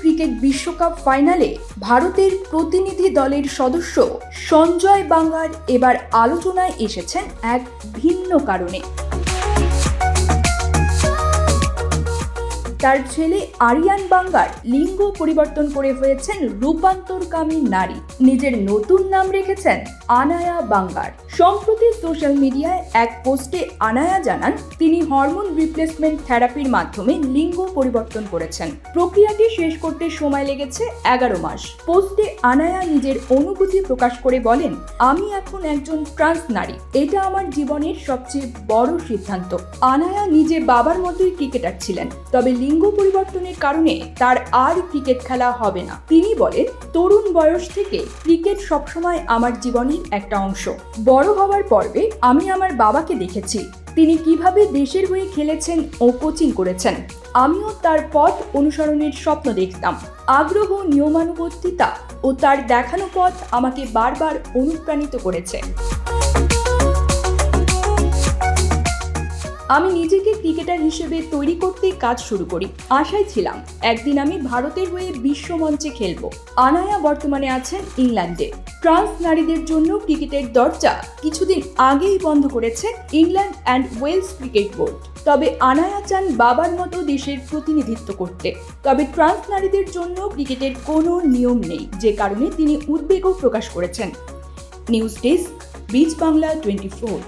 Cricket বিশ্বকাপ ফাইনালে ভারতের প্রতিনিধি দলের সদস্য সঞ্জয় বাঙ্গার এবার আলোচনায় এসেছেন এক ভিন্ন কারণে। তার ছেলে আরিয়ান বাঙ্গার লিঙ্গ পরিবর্তন করে হয়েছেন রূপান্তরকামী নারী। নিজের নতুন নাম রেখেছেন আনায়া বাঙ্গার। সম্প্রতি সোশ্যাল মিডিয়ায় এক পোস্টে আনায়া জানান, তিনি হরমোন রিপ্লেসমেন্ট থেরাপির মাধ্যমে লিঙ্গ পরিবর্তন করেছেন। প্রক্রিয়াটি শেষ করতে সময় লেগেছে এগারো মাস। পোস্টে আনায়া নিজের অনুভূতি প্রকাশ করে বলেন, আমি এখন একজন ট্রান্স নারী। এটা আমার জীবনের সবচেয়ে বড় সিদ্ধান্ত। আনায়া নিজে বাবার মতোই ক্রিকেটার ছিলেন, তবে লিঙ্গ পরিবর্তনের কারণে তার আর ক্রিকেট খেলা হবে না। তিনি বলেন, তরুণ বয়স থেকে ক্রিকেট সবসময় আমার জীবনের একটা অংশ। বড় হওয়ার পর্বে আমি আমার বাবাকে দেখেছি। তিনি কীভাবে দেশের হয়ে খেলেছেন ও কোচিং করেছেন। আমিও তার পথ অনুসরণের স্বপ্ন দেখতাম। আগ্রহ, নিয়মানুবর্তিতা ও তার দেখানো পথ আমাকে বারবার অনুপ্রাণিত করেছে। আমি নিজেকে ক্রিকেটার হিসেবে তৈরি করতে কাজ শুরু করি। আশায় ছিলাম, একদিন আমি ভারতের হয়ে বিশ্বমঞ্চে খেলব। আনায়া বর্তমানে আছেন ইংল্যান্ডে। ট্রান্স নারীদের জন্য ক্রিকেটের দরজা কিছুদিন আগেই বন্ধ করেছে England and Wales cricket board. তবে আনায়া চান বাবার মতো দেশের প্রতিনিধিত্ব করতে। তবে ট্রান্স নারীদের জন্য ক্রিকেটের কোনো নিয়ম নেই, যে কারণে তিনি উদ্বেগও প্রকাশ করেছেন। নিউজ ডেস্ক বিচ বাংলা টোয়েন্টি ফোর